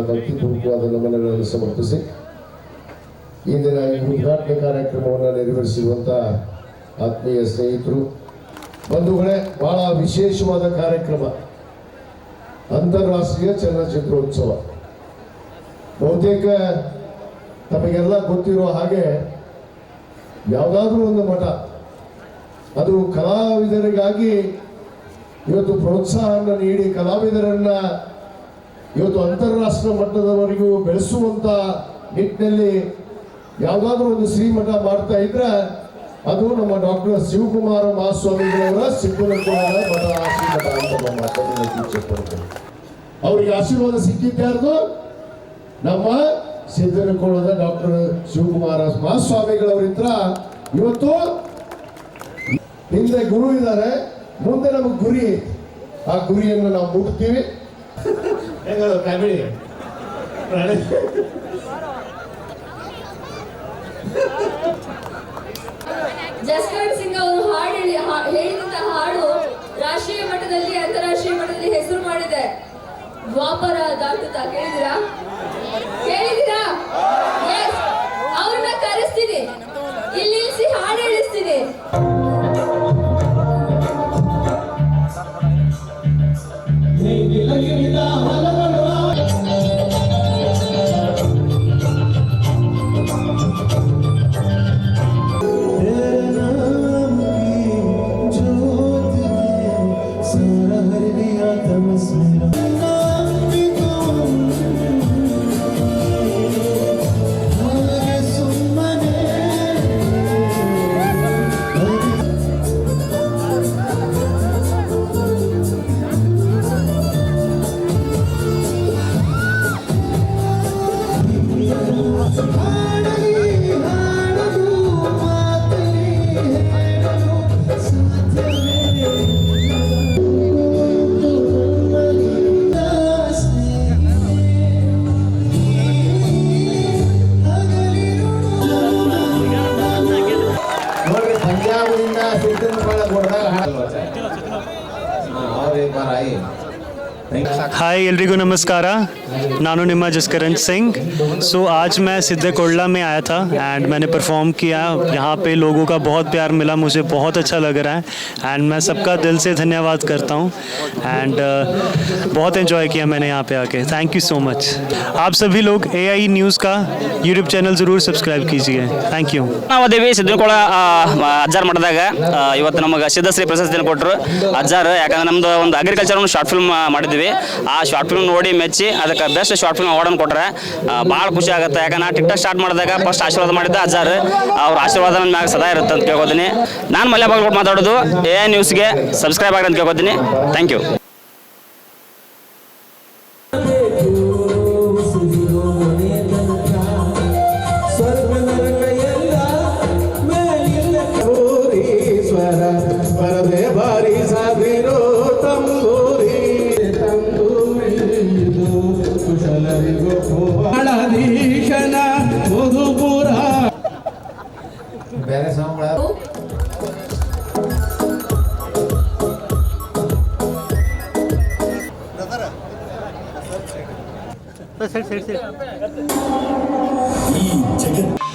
ಭಕ್ತಿಪೂರ್ವಕವಾದ ನಮನಗಳನ್ನು ಸಮರ್ಪಿಸಿ ಇಂದಿನ ಈ ಉದ್ಘಾಟನೆ ಕಾರ್ಯಕ್ರಮವನ್ನು ನೆರವೇರಿಸಿರುವಂಥ ಆತ್ಮೀಯ ಸ್ನೇಹಿತರು. ಬಂಧುಗಳೇ, ಬಹಳ ವಿಶೇಷವಾದ ಕಾರ್ಯಕ್ರಮ. ಅಂತಾರಾಷ್ಟ್ರೀಯ ಚಲನಚಿತ್ರೋತ್ಸವ. ಬಹುತೇಕ ತಮಗೆಲ್ಲ ಗೊತ್ತಿರೋ ಹಾಗೆ ಯಾವುದಾದ್ರೂ ಒಂದು ಮಠ, ಅದು ಕಲಾವಿದರಿಗಾಗಿ ಇವತ್ತು ಪ್ರೋತ್ಸಾಹವನ್ನು ನೀಡಿ ಕಲಾವಿದರನ್ನ ಇವತ್ತು ಅಂತಾರಾಷ್ಟ್ರ ಮಟ್ಟದವರೆಗೂ ಬೆಳೆಸುವಂತ ನಿಟ್ಟಿನಲ್ಲಿ ಯಾವುದಾದ್ರೂ ಒಂದು ಶ್ರೀಮಠ ಮಾಡ್ತಾ ಇದ್ರೆ ಅದು ನಮ್ಮ ಡಾಕ್ಟರ್ ಶಿವಕುಮಾರ ಮಹಾಸ್ವಾಮಿಗಳವರ ಸಿಕ್ಕನಕೋಳದ ಮಠ, ಶ್ರೀಮಠ ಅಂತ ನಮ್ಮ ಮಾತನ್ನು ಅವರಿಗೆ ಆಶೀರ್ವಾದ ಸಿಕ್ಕಿದ್ದಾರ್ದು ನಮ್ಮ ಸಿದ್ದನಕೋಳದ ಡಾಕ್ಟರ್ ಶಿವಕುಮಾರ ಮಹಾಸ್ವಾಮಿಗಳವರಿಂದ ಇವತ್ತು ಹಿಂದೆ ಗುರು ಇದ್ದಾರೆ. ಮುಂದೆ ನಮಗೆ ಗುರಿ ಆ ಗುರಿಯನ್ನು ನಾವು ಮುಟ್ತೀವಿ. ಹೆಂಗದ ಕಾಮಿಡಿ ಜಸ್ಕರಣ್ ಸಿಂಗ್ ಅವರು ಹಾಡು ಹೇಳಿದಂತ ಹಾಡು ರಾಷ್ಟ್ರೀಯ ಮಟ್ಟದಲ್ಲಿ, ಅಂತಾರಾಷ್ಟ್ರೀಯ ಮಟ್ಟದಲ್ಲಿ ಹೆಸರು ಮಾಡಿದೆ. ದ್ವಾಪರ ದಾಟುತ್ತಾ ಕೇಳಿದಿರಾ ಕೇಳಿದಿರಾ. ಅವ್ರನ್ನ ಕರೆಸ್ತೀನಿ. ಇಲ್ಲಿ ಹಾಡು ಹೇಳಿಸ್ತೀನಿ. ಸಿದ್ದನಕೋಳ ಕೊಡ್ದಾಗ ಹಾಡು ಅವ್ರು ಬಾರ ಆಯಿ हाय एलरिगो नमस्कार नानू निमा जसकरण सिंह सो आज मैं सिद्धे कोल्ला में आया था एंड मैंने परफॉर्म किया यहाँ पे लोगों का बहुत प्यार मिला मुझे बहुत अच्छा लग रहा है एंड मैं सबका दिल से धन्यवाद करता हूँ एंड बहुत एंजॉय किया मैंने यहाँ पे आके थैंक यू सो मच आप सभी लोग ए आई न्यूज़ का यूट्यूब चैनल ज़रूर सब्सक्राइब कीजिए थैंक यू ನಾವು ಅದೇವಿ ಸಿದ್ದನಕೋಳ ಅಜ್ಜಾರ್ ಮಠದಾಗ ಆ, ಇವತ್ತು ನಮಗೆ ಸಿದ್ಧಶ್ರೀ ಪ್ರಶಸ್ತಿಯನ್ನು ಕೊಟ್ಟರು ಅಜ್ಜಾರ್ ಯಾಕಂದ್ರೆ ನಮ್ದು ಒಂದು ಅಗ್ರಿಕಲ್ಚರ್ ಒಂದು ಶಾರ್ಟ್ ಫಿಲ್ಮ್ ಮಾಡಿದ್ವಿ ಆ ಶಾರ್ಟ್ ಫಿಲ್ಮ್ ನೋಡಿ ಮೆಚ್ಚಿ ಅದಕ್ಕೆ ಬೆಸ್ಟ್ ಶಾರ್ಟ್ ಫಿಲ್ಮ್ ಅವಾರ್ಡನ್ನು ಕೊಟ್ಟರೆ ಭಾಳ ಖುಷಿ ಆಗುತ್ತೆ. ಯಾಕಂದ್ರೆ ನಾ ಟಿಕ್ಟಾಕ್ ಸ್ಟಾರ್ಟ್ ಮಾಡಿದಾಗ ಫಸ್ಟ್ ಆಶೀರ್ವಾದ ಮಾಡಿದ್ದ ಅಜ್ಜಾರ್. ಅವ್ರ ಆಶೀರ್ವಾದ ನನ್ನ ಮ್ಯಾಗ ಸದಾ ಇರುತ್ತೆ ಅಂತ ಕೇಳ್ಕೊತೀನಿ. ನಾನು ಮಲ್ಯ ಬಾಗಲಕೋಟ್ ಮಾತಾಡೋದು. ಎ ನ್ಯೂಸ್ಗೆ ಸಬ್ಸ್ಕ್ರೈಬ್ ಆಗಿ ಅಂತ ಕೇಳ್ಕೊತೀನಿ. ಥ್ಯಾಂಕ್ ಯು ಬೇರೆ ಸಾಂಗ್ಗಳ? ಈ ಜಗತ್